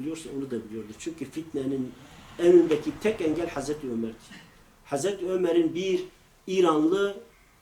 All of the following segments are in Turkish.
biliyorsa onu da biliyordu. Çünkü fitnenin önündeki tek engel Hazreti Ömer'di. Hazreti Ömer'in bir İranlı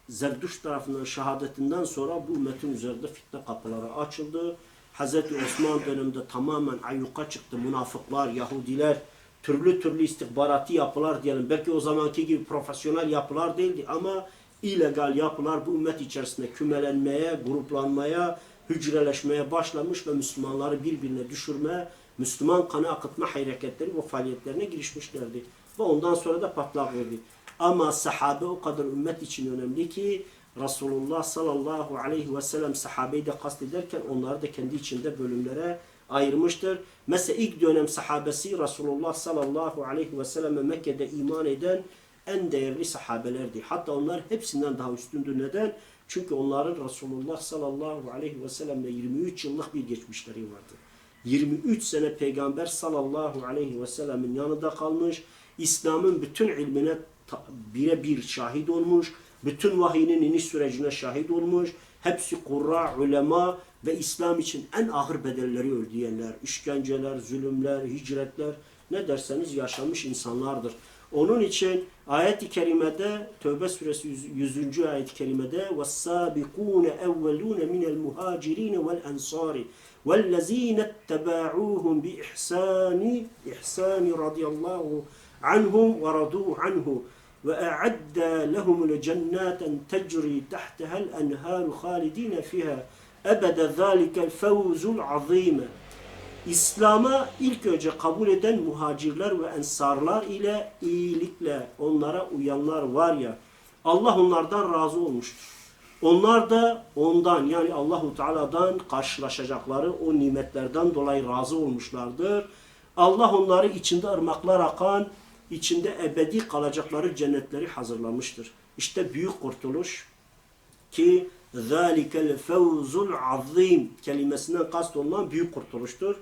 Zerduş tarafından şehadetinden sonra bu ümmetin üzerinde fitne kapıları açıldı. Hazreti Osman döneminde tamamen ayyuka çıktı. Münafıklar, Yahudiler, türlü türlü istihbaratı yapılar diyelim. Belki o zamanki gibi profesyonel yapılar değildi ama illegal yapılar bu ümmet içerisinde kümelenmeye, gruplanmaya, hücreleşmeye başlamış ve Müslümanları birbirine düşürme, Müslüman kanı akıtma hareketleri ve faaliyetlerine girişmişlerdi. Ve ondan sonra da patlak verdi. Ama sahabe o kadar ümmet için önemli ki Resulullah sallallahu aleyhi ve sellem sahabeyi de kastederken onları da kendi içinde bölümlere ayırmıştır. Mesela ilk dönem sahabesi Resulullah sallallahu aleyhi ve selleme Mekke'de iman eden en değerli sahabelerdi. Hatta onlar hepsinden daha üstündü. Neden? Çünkü onların Resulullah sallallahu aleyhi ve sellemle 23 yıllık bir geçmişleri vardı. 23 sene Peygamber sallallahu aleyhi ve sellemin yanında kalmış. İslam'ın bütün ilmine ta- birebir şahit olmuş. Bütün vahiyinin iniş sürecine şahit olmuş. Hepsi kurra, ulema ve İslam için en ağır bedelleri ödeyenler, işkenceler, zulümler, hicretler ne derseniz yaşamış insanlardır. Onun için ayet-i kerimede Tövbe suresi 100. 100. ayet-i kerimede وَالسَّابِقُونَ اَوَّلُونَ مِنَ الْمُهَاجِرِينَ وَالْاَنْصَارِ وَالَّذ۪ينَ اتَّبَعُوهُمْ بِإِحْسَانِ إِحْسَانِ رَضِيَ اللّٰهُ عَنْهُمْ وَرَضُوا عَنْهُ وَأَعَدَّ لَهُمُ الْجَنَّاتًا تَجْرِي تَحْتَهَا الْأَنْهَارُ خَالِد۪ينَ فِيهَا أَبَدَ ذَٰلِكَ الْفَوْزُ الْعَظ۪يمَ İslam'a ilk önce kabul eden muhacirler ve ensarlar ile iyilikle onlara uyanlar var ya Allah onlardan razı olmuştur. Onlar da ondan yani Allahu Teala'dan karşılaşacakları o nimetlerden dolayı razı olmuşlardır. Allah onları içinde ırmaklar akan, içinde ebedi kalacakları cennetleri hazırlamıştır. İşte büyük kurtuluş ki ذَٰلِكَ الْفَوْزُ الْعَظِيمِ kelimesinden kast olunan büyük kurtuluştur.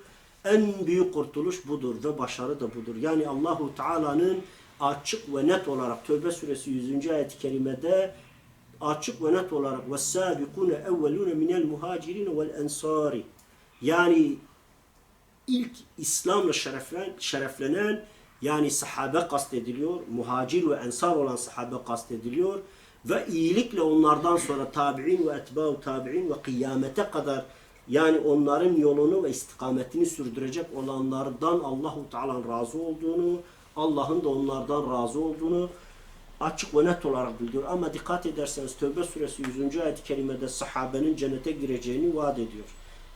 En büyük kurtuluş budur ve başarı da budur. Yani Allahu Teala'nın açık ve net olarak Tövbe suresi 100. ayet-i kerimede açık ve net olarak وَالسَّابِقُونَ اَوَّلُونَ مِنَ الْمُهَاجِرِينَ وَالْاَنْصَارِ yani ilk İslam'la şereflen, şereflenen yani sahabe kastediliyor. Muhacir ve ensar olan sahabe kastediliyor. Ve iyilikle onlardan sonra tabi'in ve etba'u tabi'in ve kıyamete kadar yani onların yolunu ve istikametini sürdürecek olanlardan Allahu Teala'nın razı olduğunu, Allah'ın da onlardan razı olduğunu açık ve net olarak bildiriyor. Ama dikkat ederseniz Tövbe suresi 100. ayet-i kerimede sahabenin cennete gireceğini vaat ediyor.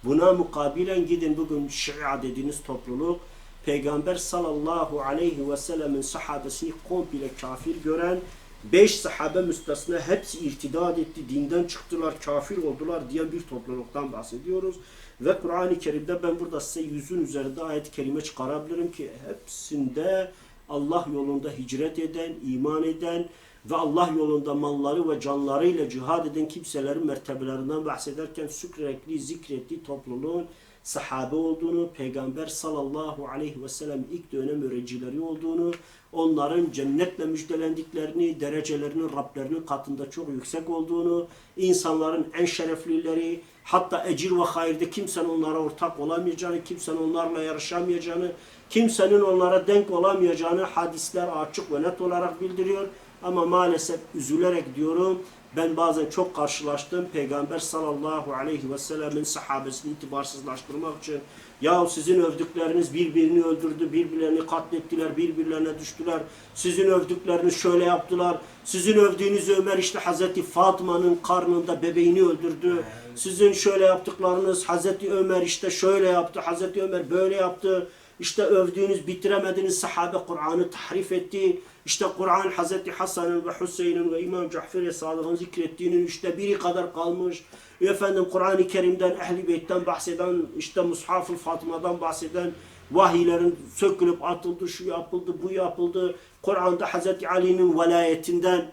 Buna mukabilen gidin bugün Şia dediğiniz topluluk Peygamber sallallahu aleyhi ve sellemin sahabesini komple kafir gören beş sahabe müstesna hepsi irtidat etti, dinden çıktılar, kafir oldular diyen bir topluluktan bahsediyoruz. Ve Kur'an-ı Kerim'de ben burada size yüzün üzerinde ayet-i kerime çıkarabilirim ki hepsinde Allah yolunda hicret eden, iman eden ve Allah yolunda malları ve canlarıyla cihad eden kimselerin mertebelerinden bahsederken sürekli zikrettiği topluluğun sahabe olduğunu, Peygamber sallallahu aleyhi ve sellem ilk dönem öğrencileri olduğunu, onların cennetle müjdelendiklerini, derecelerinin Rablerinin katında çok yüksek olduğunu, insanların en şereflileri, hatta ecir ve hayırda kimsenin onlara ortak olamayacağını, kimsenin onlarla yarışamayacağını, kimsenin onlara denk olamayacağını hadisler açık ve net olarak bildiriyor. Ama maalesef üzülerek diyorum, ben bazen çok karşılaştım Peygamber sallallahu aleyhi ve sellemin sahabesini itibarsızlaştırmak için ya sizin övdükleriniz birbirini öldürdü, birbirlerini katlettiler, birbirlerine düştüler. Sizin övdükleriniz şöyle yaptılar. Sizin övdüğünüz Ömer işte Hazreti Fatma'nın karnında bebeğini öldürdü. Sizin şöyle yaptıklarınız Hazreti Ömer işte şöyle yaptı, Hazreti Ömer böyle yaptı. İşte övdüğünüz, bitiremediğiniz sahabe Kur'an'ı tahrif etti. İşte Kur'an Hazreti Hasan'ın ve Hüseyin'in ve İmam Cafer Sadık'ın zikrettiğinin işte biri kadar kalmış. Efendim Kur'an-ı Kerim'den, Ehl-i Beyt'ten bahseden, işte Mushaf-ı Fatıma'dan bahseden vahiylerin sökülüp atıldı, şu yapıldı, bu yapıldı. Kur'an'da Hazreti Ali'nin velayetinden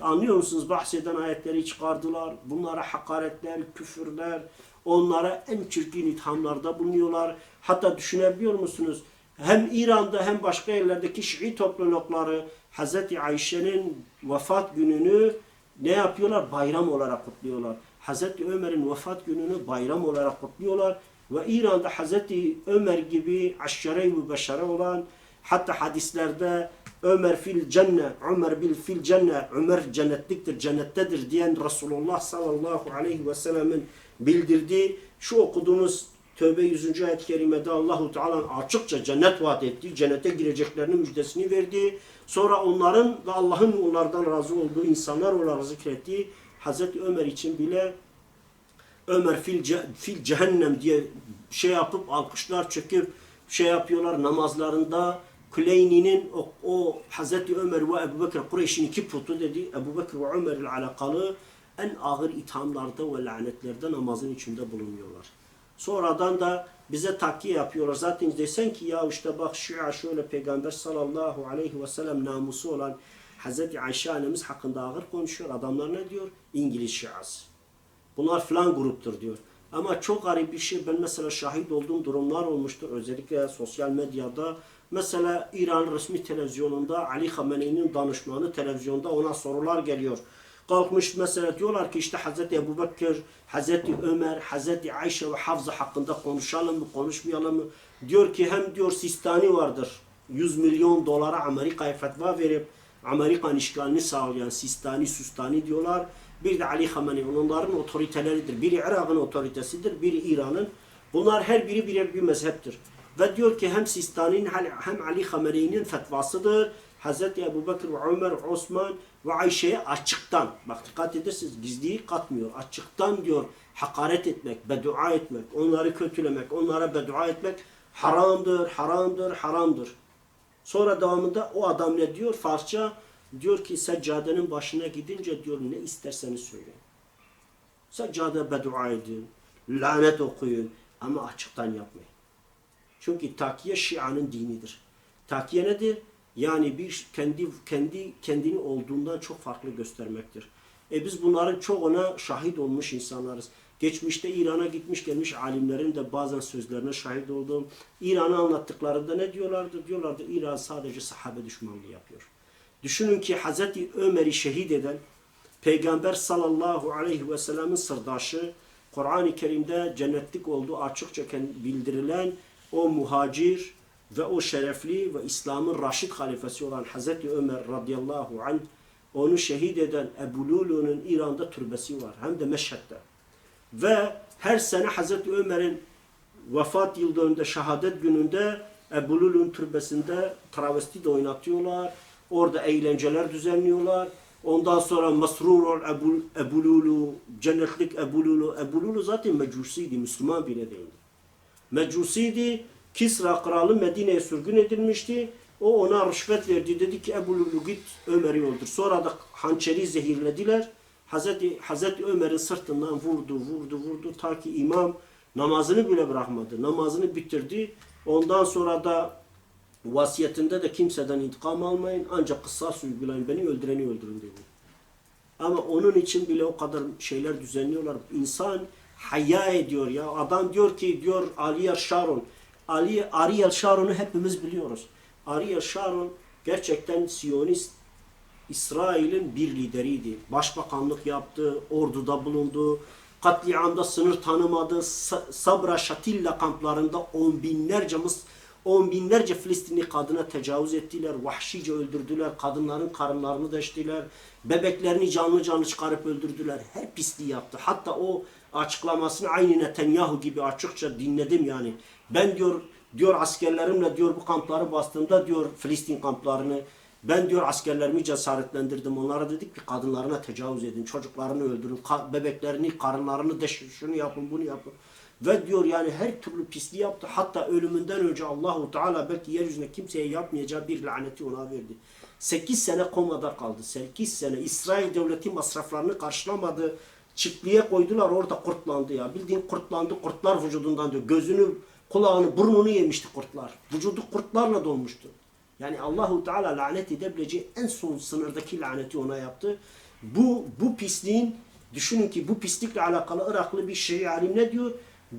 Anlıyor musunuz? Bahseden ayetleri çıkardılar. Bunlara hakaretler, küfürler, onlara en çirkin ithamlarda bulunuyorlar. Hatta düşünebiliyor musunuz? Hem İran'da hem başka yerlerdeki Şii toplulukları Hazreti Ayşe'nin vefat gününü ne yapıyorlar? Bayram olarak kutluyorlar. Hazreti Ömer'in vefat gününü bayram olarak kutluyorlar. Ve İran'da Hazreti Ömer gibi mübeşşere olan hatta hadislerde Ömer fil cenne, Ömer bil fil cenne, Ömer cennetliktir, cennettedir diyen Resulullah sallallahu aleyhi ve sellemin bildirdiği şu okuduğumuz Tövbe 100. ayet-i kerimede Allahu Teala açıkça cennet vaat etti. Cennete gireceklerinin müjdesini verdi. Sonra onların ve Allah'ın onlardan razı olduğu insanlar olarak zikrettiği Hazreti Ömer için bile Ömer fil, ce- fil cehennem diye şey yapıp alkışlar çekip şey yapıyorlar namazlarında Kuleyni'nin o, o Hazreti Ömer ve Ebu Bekir Kureyş'in iki putu dedi. Ebu Bekir ve Ömer ile alakalı en ağır ithamlarda ve lanetlerde namazın içinde bulunuyorlar. Sonradan da bize takkiye yapıyorlar. Zaten desen ki ya işte bak Şia şöyle Peygamber sallallahu aleyhi ve sellem namusu olan Hazreti Ayşe annemiz hakkında ağır konuşuyor. Adamlar ne diyor? İngiliz Şiası. Bunlar filan gruptur diyor. Ama çok garip bir şey. Ben mesela şahit olduğum durumlar olmuştur. Özellikle sosyal medyada. Mesela İran resmi televizyonunda Ali Khamenei'nin danışmanı televizyonda ona sorular geliyor. Kalkmış mesela diyorlar ki işte Hazreti Ebu Bekir, Hazreti Ömer, Hazreti Ayşe ve Hafza hakkında konuşalım mı, konuşmayalım mı? Diyor ki hem diyor Sistani vardır. 100 milyon dolara Amerika'ya fetva verip Amerikan işgalini sağlayan Sistani, Sustani diyorlar. Bir de Ali Khamenei onların otoriteleridir. Biri Irak'ın otoritesidir, biri İran'ın. Bunlar her biri birer bir mezheptir. Ve diyor ki hem Sistani'nin hem Ali Khamenei'nin fetvasıdır. Hazreti Ebu Bekir Ömer, Osman ve Ayşe'ye açıktan, bak dikkat edersiniz gizliyi katmıyor. Açıktan diyor hakaret etmek, beddua etmek, onları kötülemek, onlara beddua etmek haramdır, haramdır, haramdır. Sonra devamında o adam ne diyor? Farsça diyor ki seccadenin başına gidince diyor ne isterseniz söyleyin. Seccade beddua edin, lanet okuyun ama açıktan yapmayın. Çünkü takiye Şia'nın dinidir. Takiye nedir? Yani bir kendi kendi kendini olduğundan çok farklı göstermektir. E biz bunların çoğuna şahit olmuş insanlarız. Geçmişte İran'a gitmiş gelmiş alimlerin de bazen sözlerine şahit oldum. İran'ı anlattıklarında ne diyorlardı? Diyorlardı İran sadece sahabe düşmanlığı yapıyor. Düşünün ki Hazreti Ömer'i şehit eden Peygamber sallallahu aleyhi ve sellemin sırdaşı Kur'an-ı Kerim'de cennetlik olduğu açıkça bildirilen o muhacir ve o şerefli ve İslam'ın Raşid halifesi olan Hazreti Ömer radıyallahu anh onu şehit eden Ebu Lulu'nun İran'da türbesi var. Hem de Meşhed'de. Ve her sene Hazreti Ömer'in vefat yıl dönümünde, şehadet gününde Ebu Lulu'nun türbesinde travesti de oynatıyorlar. Orada eğlenceler düzenliyorlar. Ondan sonra Masrur ol Ebu, Ebu Lulu, cennetlik Ebu Lulu. Ebu Lulu zaten mecusiydi, Müslüman bile değildi. Mecusiydi. Kisra kralı Medine'ye sürgün edilmişti. O ona rüşvet verdi. Dedi ki Ebu Lulu git Ömer'i öldür. Sonra da hançeri zehirlediler. Hazreti, Hazreti Ömer'in sırtından vurdu, vurdu, vurdu. Ta ki imam namazını bile bırakmadı. Namazını bitirdi. Ondan sonra da vasiyetinde de kimseden intikam almayın. Ancak kıssas uygulayın. Beni öldüreni öldürün dedi. Ama onun için bile o kadar şeyler düzenliyorlar. İnsan hayya ediyor ya. Adam diyor ki diyor Ariel Sharon. Ali Ariel Sharon'u hepimiz biliyoruz. Ariel Sharon gerçekten Siyonist İsrail'in bir lideriydi. Başbakanlık yaptı, orduda bulundu. Katliamda sınır tanımadı. Sa- Sabra Şatilla kamplarında on binlerce Mıs on binlerce Filistinli kadına tecavüz ettiler. Vahşice öldürdüler. Kadınların karınlarını deştiler. Bebeklerini canlı canlı çıkarıp öldürdüler. Her pisliği yaptı. Hatta o açıklamasını aynı Netanyahu gibi açıkça dinledim yani. Ben diyor diyor askerlerimle diyor bu kampları bastığımda diyor Filistin kamplarını ben diyor askerlerimi cesaretlendirdim. Onlara dedik ki kadınlarına tecavüz edin, çocuklarını öldürün, bebeklerini, karınlarını deşin, şunu yapın, bunu yapın. Ve diyor yani her türlü pisliği yaptı. Hatta ölümünden önce Allahu Teala belki yeryüzüne kimseye yapmayacağı bir laneti ona verdi. 8 sene komada kaldı. 8 sene İsrail devleti masraflarını karşılamadı. Çiftliğe koydular orada kurtlandı ya. Bildiğin kurtlandı kurtlar vücudundan diyor. Gözünü, kulağını, burnunu yemişti kurtlar. Vücudu kurtlarla dolmuştu. Yani Allahu Teala lanet edebileceği en son sınırdaki laneti ona yaptı. Bu bu pisliğin düşünün ki bu pislikle alakalı Iraklı bir şey alim ne diyor?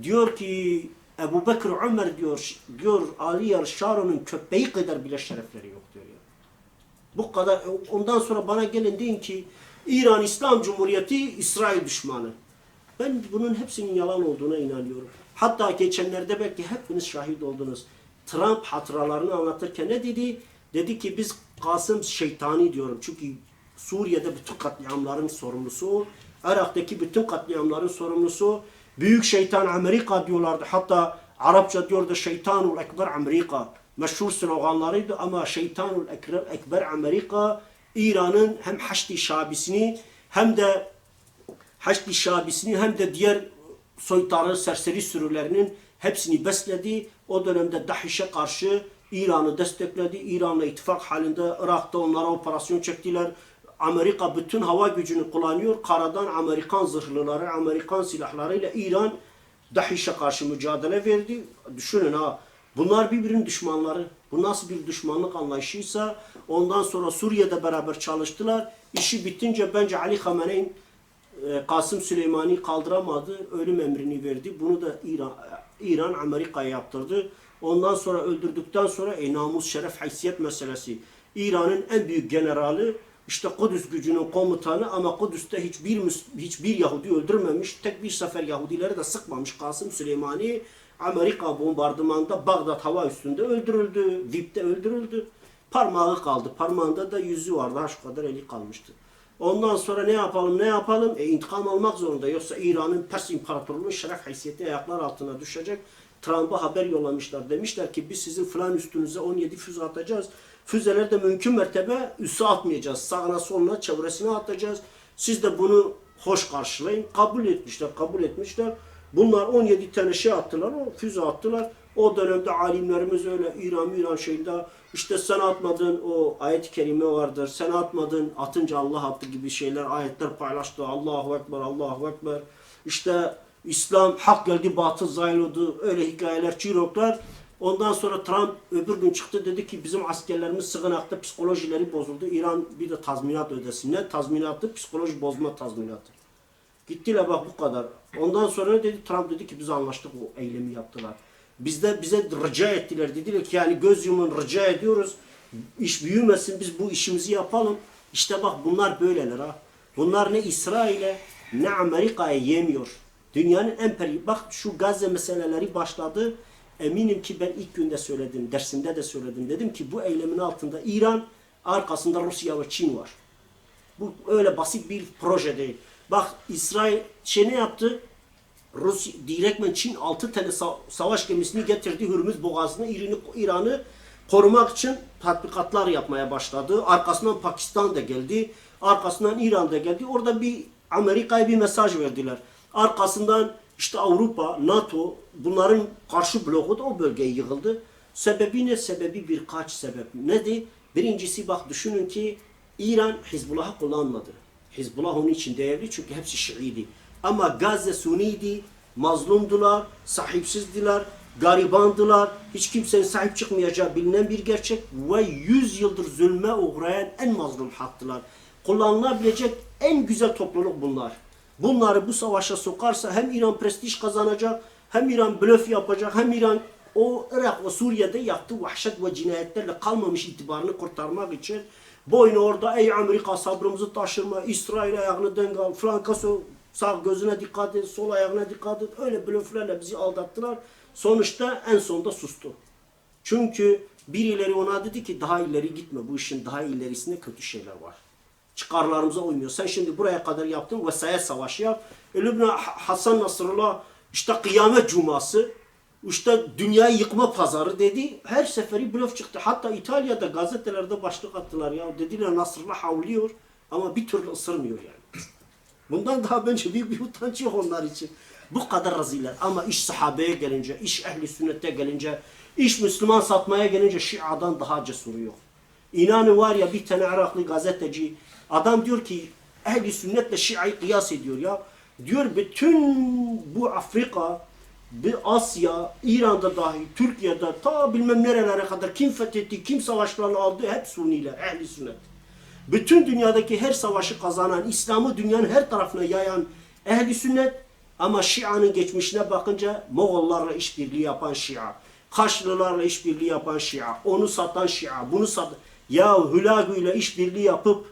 Diyor ki Ebu Bekir Ömer diyor diyor Ali Yar Şaron'un köpeği kadar bile şerefleri yok diyor. ya. Bu kadar ondan sonra bana gelin deyin ki İran İslam Cumhuriyeti İsrail düşmanı. Ben bunun hepsinin yalan olduğuna inanıyorum. Hatta geçenlerde belki hepiniz şahit oldunuz. Trump hatıralarını anlatırken ne dedi? Dedi ki biz Kasım şeytani diyorum. Çünkü Suriye'de bütün katliamların sorumlusu. Irak'taki bütün katliamların sorumlusu. Büyük şeytan Amerika diyorlardı. Hatta Arapça diyordu şeytanul ekber Amerika. Meşhur sloganlarıydı ama şeytanul ekber Amerika İran'ın hem Haçlı Şabisini hem de Haçlı Şabisini hem de diğer soytarı serseri sürülerinin hepsini besledi. O dönemde DAEŞ'e karşı İran'ı destekledi. İran'la ittifak halinde Irak'ta onlara operasyon çektiler. Amerika bütün hava gücünü kullanıyor. Karadan Amerikan zırhlıları, Amerikan silahlarıyla İran DAEŞ'e karşı mücadele verdi. Düşünün ha. Bunlar birbirinin düşmanları. Bu nasıl bir düşmanlık anlayışıysa ondan sonra Suriye'de beraber çalıştılar. İşi bitince bence Ali Khamenei e, Kasım Süleymani kaldıramadı. Ölüm emrini verdi. Bunu da İran, İran Amerika'ya yaptırdı. Ondan sonra öldürdükten sonra e, namus, şeref, haysiyet meselesi. İran'ın en büyük generali işte Kudüs gücünün komutanı ama Kudüs'te hiçbir hiçbir Yahudi öldürmemiş. Tek bir sefer Yahudileri de sıkmamış Kasım Süleymani. Amerika bombardımanda Bağdat hava üstünde öldürüldü. Vip'te öldürüldü. Parmağı kaldı. Parmağında da yüzü vardı. Ha kadar eli kalmıştı. Ondan sonra ne yapalım ne yapalım? E, intikam almak zorunda. Yoksa İran'ın Pers İmparatorluğu'nun şeref haysiyeti ayaklar altına düşecek. Trump'a haber yollamışlar. Demişler ki biz sizin falan üstünüze 17 füze atacağız. Füzeler de mümkün mertebe üsse atmayacağız. Sağına soluna çevresine atacağız. Siz de bunu hoş karşılayın. Kabul etmişler, kabul etmişler. Bunlar 17 tane şey attılar, o füze attılar. O dönemde alimlerimiz öyle İran İran şeyinde işte sen atmadın o ayet-i kerime vardır. Sen atmadın atınca Allah attı gibi şeyler ayetler paylaştı. Allahu Ekber, Allahu Ekber. İşte İslam hak geldi batıl zahil oldu. Öyle hikayeler çiroklar. Ondan sonra Trump öbür gün çıktı dedi ki bizim askerlerimiz sığınakta psikolojileri bozuldu. İran bir de tazminat ödesin. Ne tazminatı? Psikoloji bozma tazminatı. Gittiler bak bu kadar. Ondan sonra dedi? Trump dedi ki biz anlaştık o eylemi yaptılar. Bizde bize rica ettiler. Dediler ki yani göz yumun rica ediyoruz. İş büyümesin biz bu işimizi yapalım. İşte bak bunlar böyleler ha. Bunlar ne İsrail'e ne Amerika'ya yemiyor. Dünyanın en. Bak şu Gazze meseleleri başladı. Eminim ki ben ilk günde söyledim, dersimde de söyledim. Dedim ki bu eylemin altında İran, arkasında Rusya ve Çin var. Bu öyle basit bir proje değil. Bak İsrail şey ne yaptı? Rus direktmen Çin 6 tane sa- savaş gemisini getirdi Hürmüz Boğazı'nı İran'ı İran'ı korumak için tatbikatlar yapmaya başladı. Arkasından Pakistan da geldi. Arkasından İran da geldi. Orada bir Amerika'ya bir mesaj verdiler. Arkasından işte Avrupa, NATO bunların karşı bloku da o bölgeye yığıldı. Sebebi ne? Sebebi birkaç sebep. Nedir? Birincisi bak düşünün ki İran Hizbullah'ı kullanmadı. Hizbullah onun için değerli çünkü hepsi Şiiydi. Ama Gazze Suniydi, mazlumdular, sahipsizdiler, garibandılar. Hiç kimsenin sahip çıkmayacağı bilinen bir gerçek ve 100 yıldır zulme uğrayan en mazlum halktılar. Kullanılabilecek en güzel topluluk bunlar. Bunları bu savaşa sokarsa hem İran prestij kazanacak, hem İran blöf yapacak, hem İran o Irak ve Suriye'de yaptığı vahşet ve cinayetlerle kalmamış itibarını kurtarmak için boynu orada ey Amerika sabrımızı taşırma, İsrail ayağını denk al, Frankaso sağ gözüne dikkat et, sol ayağına dikkat et. Öyle blöflerle bizi aldattılar. Sonuçta en sonunda sustu. Çünkü birileri ona dedi ki daha ileri gitme. Bu işin daha ilerisinde kötü şeyler var. Çıkarlarımıza uymuyor. Sen şimdi buraya kadar yaptın vesayet savaşı yap. E, Lübnan Hasan Nasrullah işte kıyamet cuması işte dünyayı yıkma pazarı dedi. Her seferi blöf çıktı. Hatta İtalya'da gazetelerde başlık attılar ya. Dediler Nasrullah havlıyor ama bir türlü ısırmıyor yani. Bundan daha bence büyük bir utanç yok onlar için. Bu kadar raziler. Ama iş sahabeye gelince, iş ehli sünnete gelince, iş Müslüman satmaya gelince Şia'dan daha cesuru yok. İnanın var ya bir tane Iraklı gazeteci, adam diyor ki ehli sünnetle Şia'yı kıyas ediyor ya. Diyor bütün bu Afrika, bir Asya, İran'da dahi, Türkiye'de ta bilmem nerelere kadar kim fethetti, kim savaşlarını aldı hep Suniler, ehli sünnet. Bütün dünyadaki her savaşı kazanan, İslam'ı dünyanın her tarafına yayan ehli sünnet ama Şia'nın geçmişine bakınca Moğollarla işbirliği yapan Şia, Kaşlılarla işbirliği yapan Şia, onu satan Şia, bunu sat ya Hülagü ile işbirliği yapıp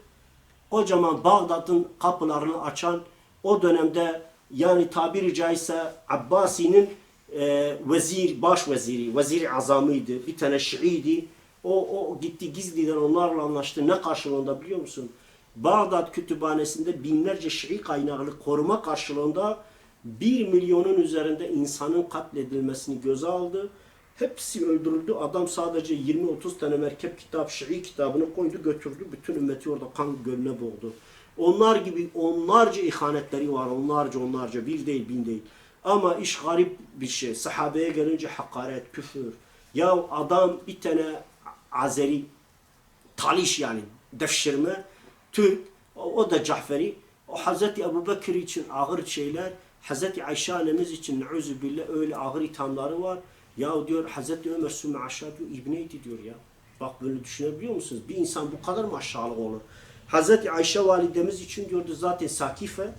kocaman Bağdat'ın kapılarını açan o dönemde yani tabiri caizse Abbasi'nin e, vezir, baş veziri, veziri azamıydı. Bir tane Şii'ydi. O, o gitti gizliden onlarla anlaştı. Ne karşılığında biliyor musun? Bağdat kütüphanesinde binlerce Şii kaynaklı koruma karşılığında bir milyonun üzerinde insanın katledilmesini göze aldı. Hepsi öldürüldü. Adam sadece 20-30 tane merkep kitap, Şii kitabını koydu götürdü. Bütün ümmeti orada kan gölüne boğdu. Onlar gibi onlarca ihanetleri var. Onlarca onlarca. Bir değil bin değil. Ama iş garip bir şey. Sahabeye gelince hakaret, küfür. Ya adam bir tane Azeri taliş yani devşirme Türk o, da Caferi o Hazreti Ebu Bekir için ağır şeyler Hazreti Ayşe annemiz için neuzu billah öyle ağır ithamları var. Ya diyor Hazreti Ömer Sümme aşağı diyor İbneydi diyor ya. Bak böyle düşünebiliyor musunuz? Bir insan bu kadar mı aşağılık olur? Hazreti Ayşe validemiz için diyordu zaten Sakife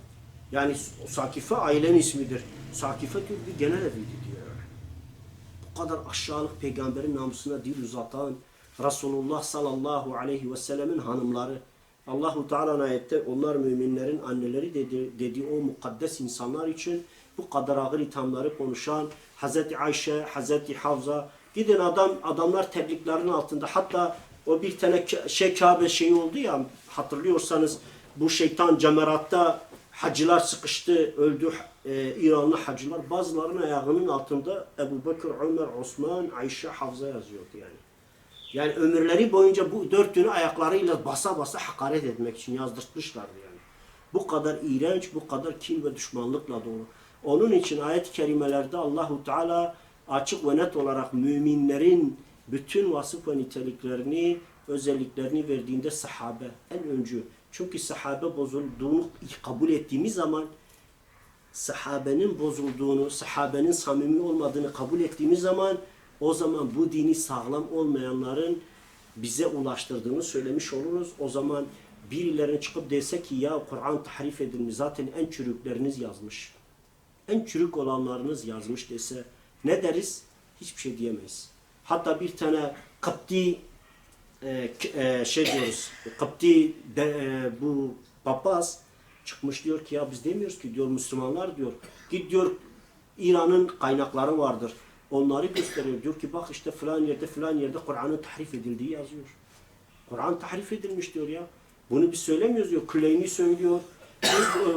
yani Sakife ailenin ismidir. Sakife diyor bir genel eviydi diyor. Bu kadar aşağılık peygamberin namusuna dil uzatan Resulullah sallallahu aleyhi ve sellemin hanımları Allahu Teala ayette onlar müminlerin anneleri dedi, dedi o mukaddes insanlar için bu kadar ağır ithamları konuşan Hazreti Ayşe, Hazreti Havza gidin adam adamlar tebriklerin altında hatta o bir tane şey Kabe şeyi oldu ya hatırlıyorsanız bu şeytan cemeratta hacılar sıkıştı öldü e, İranlı hacılar bazılarının ayağının altında Ebu Bekir, Ömer, Osman, Ayşe, Havza yazıyordu yani. Yani ömürleri boyunca bu dört günü ayaklarıyla basa basa hakaret etmek için yazdırtmışlardı yani. Bu kadar iğrenç, bu kadar kin ve düşmanlıkla dolu. Onun için ayet-i kerimelerde Allahu Teala açık ve net olarak müminlerin bütün vasıf ve niteliklerini, özelliklerini verdiğinde sahabe en öncü. Çünkü sahabe bozulduğunu kabul ettiğimiz zaman sahabenin bozulduğunu, sahabenin samimi olmadığını kabul ettiğimiz zaman o zaman bu dini sağlam olmayanların bize ulaştırdığını söylemiş oluruz. O zaman birilerine çıkıp dese ki ya Kur'an tahrif edilmiş zaten en çürükleriniz yazmış. En çürük olanlarınız yazmış dese ne deriz? Hiçbir şey diyemeyiz. Hatta bir tane Kıpti e, e, şey diyoruz, Kıpti de, e, bu papaz çıkmış diyor ki ya biz demiyoruz ki diyor Müslümanlar diyor. Git diyor İran'ın kaynakları vardır. Onları gösteriyor. Diyor ki bak işte filan yerde filan yerde Kur'an'ın tahrif edildiği yazıyor. Kur'an tahrif edilmiş diyor ya. Bunu biz söylemiyoruz diyor. Küleyni söylüyor.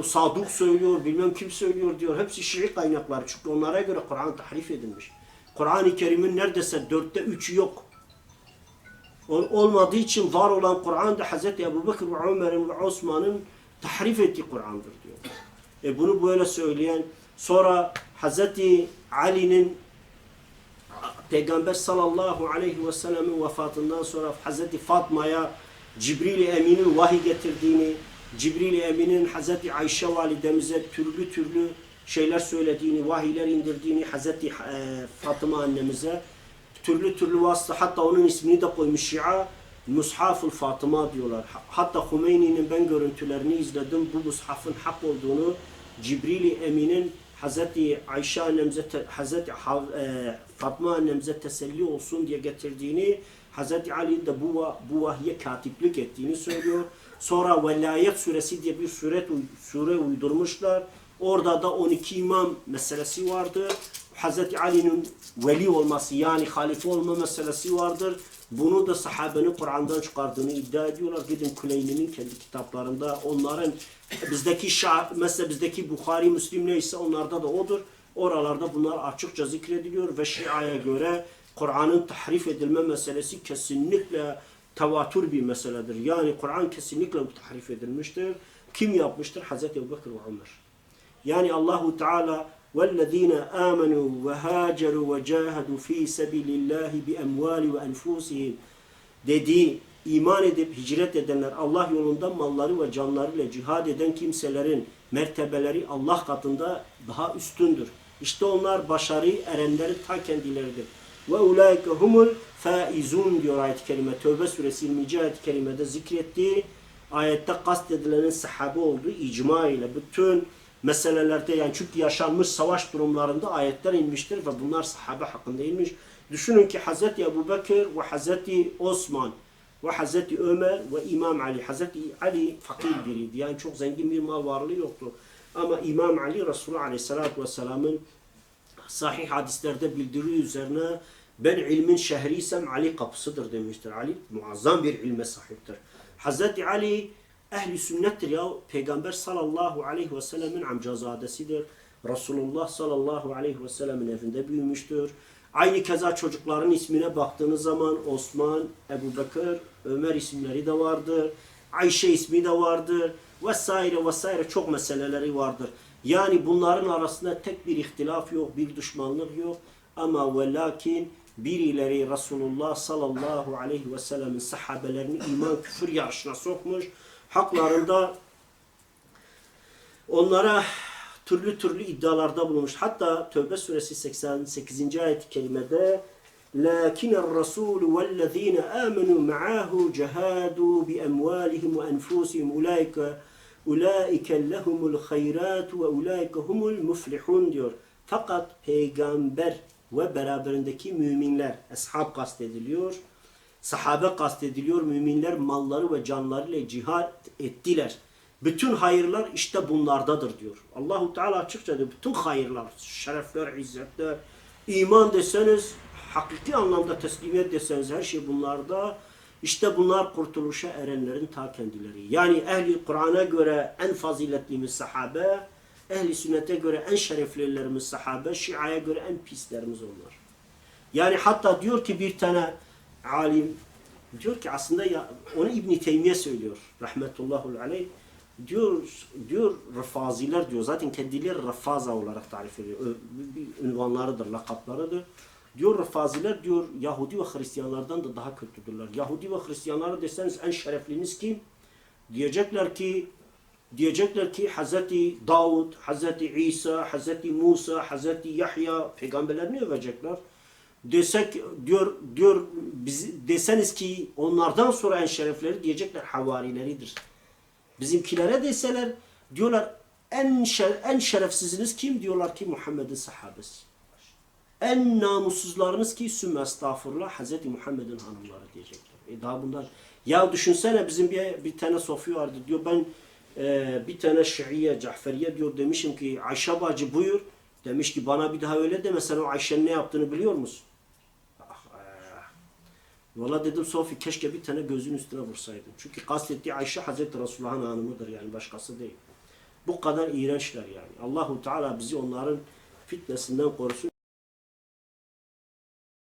Saduk söylüyor. Bilmem kim söylüyor diyor. Hepsi Şii kaynaklar. Çünkü onlara göre Kur'an tahrif edilmiş. Kur'an-ı Kerim'in neredeyse dörtte üçü yok. Ol- olmadığı için var olan Kur'an da Hz. Ebu Bekir ve Ömer'in ve Osman'ın tahrif ettiği Kur'an'dır diyor. E bunu böyle söyleyen sonra Hz. Ali'nin Peygamber sallallahu aleyhi ve sellemin vefatından sonra Hz. Fatma'ya Cibril-i Emin'in vahiy getirdiğini, Cibril-i Emin'in Hz. Ayşe validemize türlü türlü şeyler söylediğini, vahiyler indirdiğini Hz. e, Fatıma annemize türlü türlü vasıta hatta onun ismini de koymuş Şia Mushaf-ı Fatıma diyorlar. Hatta Hümeyni'nin ben görüntülerini izledim. Bu mushafın hak olduğunu Cibril-i Emin'in Hazreti Ayşe annemize, Hazreti e, Fatma annemize teselli olsun diye getirdiğini, Hazreti Ali de bu, bu vahye katiplik ettiğini söylüyor. Sonra Velayet suresi diye bir sure, sure uydurmuşlar. Orada da 12 imam meselesi vardır. Hazreti Ali'nin veli olması yani halife olma meselesi vardır. Bunu da sahabenin Kur'an'dan çıkardığını iddia ediyorlar. Gidin Kuleyni'nin kendi kitaplarında onların bizdeki şah, mesela bizdeki Bukhari, Müslim neyse onlarda da odur. Oralarda bunlar açıkça zikrediliyor ve Şia'ya göre Kur'an'ın tahrif edilme meselesi kesinlikle tevatür bir meseledir. Yani Kur'an kesinlikle tahrif edilmiştir. Kim yapmıştır? Hazreti Ebubekir ve Ömer. Yani Allahu Teala وَالَّذ۪ينَ آمَنُوا وَهَاجَرُوا وَجَاهَدُوا ف۪ي سَبِيلِ اللّٰهِ بِاَمْوَالِ وَاَنْفُسِهِمْ dediği iman edip hicret edenler Allah yolunda malları ve canlarıyla cihad eden kimselerin mertebeleri Allah katında daha üstündür. İşte onlar başarı erenleri ta kendileridir. Ve ulaike humul faizun diyor ayet-i kerime. Tövbe suresi 20. ayet-i kerimede zikrettiği ayette kastedilenin sahabe olduğu icma ile bütün meselelerde yani çünkü yaşanmış savaş durumlarında ayetler inmiştir ve bunlar sahabe hakkında inmiş. Düşünün ki Hz. Ebu Bekir ve Hz. Osman ve Hz. Ömer ve İmam Ali. Hz. Ali fakir biriydi. Yani çok zengin bir mal varlığı yoktu. Ama İmam Ali Resulullah Aleyhisselatü Vesselam'ın sahih hadislerde bildiriyor üzerine ben ilmin şehriysem Ali kapısıdır demiştir. Ali muazzam bir ilme sahiptir. Hazreti Ali ehli sünnettir ya. Peygamber sallallahu aleyhi ve sellemin amcazadesidir. Resulullah sallallahu aleyhi ve sellemin evinde büyümüştür. Aynı keza çocukların ismine baktığınız zaman Osman, Ebu Ömer isimleri de vardır. Ayşe ismi de vardır. Vesaire vesaire çok meseleleri vardır. Yani bunların arasında tek bir ihtilaf yok, bir düşmanlık yok. Ama ve lakin birileri Resulullah sallallahu aleyhi ve sellemin sahabelerini iman küfür yarışına sokmuş Haklarında onlara türlü türlü iddialarda bulunmuş. Hatta Tövbe suresi 88. ayet-i kerimede لكن الرسول والذين آمنوا معه جهادوا بأموالهم وأنفسهم أولئك أولئك لهم الخيرات وأولئك هم المفلحون diyor. Fakat peygamber ve beraberindeki müminler, ashab kastediliyor. Sahabe kastediliyor. Müminler malları ve canlarıyla cihat ettiler. Bütün hayırlar işte bunlardadır diyor. Allahu Teala açıkça diyor. Bütün hayırlar, şerefler, izzetler, iman deseniz, hakiki anlamda teslimiyet deseniz her şey bunlarda. İşte bunlar kurtuluşa erenlerin ta kendileri. Yani ehli Kur'an'a göre en faziletlimiz sahabe, ehli sünnete göre en şereflilerimiz sahabe, şiaya göre en pislerimiz onlar. Yani hatta diyor ki bir tane alim diyor ki aslında ya, onu İbn Teymiye söylüyor rahmetullahi aleyh. Diyor diyor Rafaziler diyor zaten kendileri Rafaza olarak tarif ediyor. Bir ünvanlarıdır, lakaplarıdır. Diyor Rafaziler diyor Yahudi ve Hristiyanlardan da daha kötüdürler. Yahudi ve Hristiyanları deseniz en şerefliniz kim? Diyecekler ki diyecekler ki Hazreti Davud, Hazreti İsa, Hazreti Musa, Hazreti Yahya peygamberlerini övecekler. Desek diyor diyor biz deseniz ki onlardan sonra en şerefleri diyecekler havarileridir. Bizimkilere deseler diyorlar en şer, en şerefsiziniz kim diyorlar ki Muhammed'in sahabesi. En namussuzlarınız ki sümme estağfurullah Hazreti Muhammed'in hanımları diyecekler. E daha bundan ya düşünsene bizim bir, bir tane Sofi vardı diyor ben e, bir tane Şiiye, Caferiye diyor demişim ki Ayşe bacı buyur. Demiş ki bana bir daha öyle deme sen o Ayşe'nin ne yaptığını biliyor musun? Valla dedim Sofi keşke bir tane gözün üstüne vursaydın. Çünkü kastettiği Ayşe Hazreti Resulullah'ın hanımıdır yani başkası değil. Bu kadar iğrençler yani. Allahu Teala bizi onların fitnesinden korusun.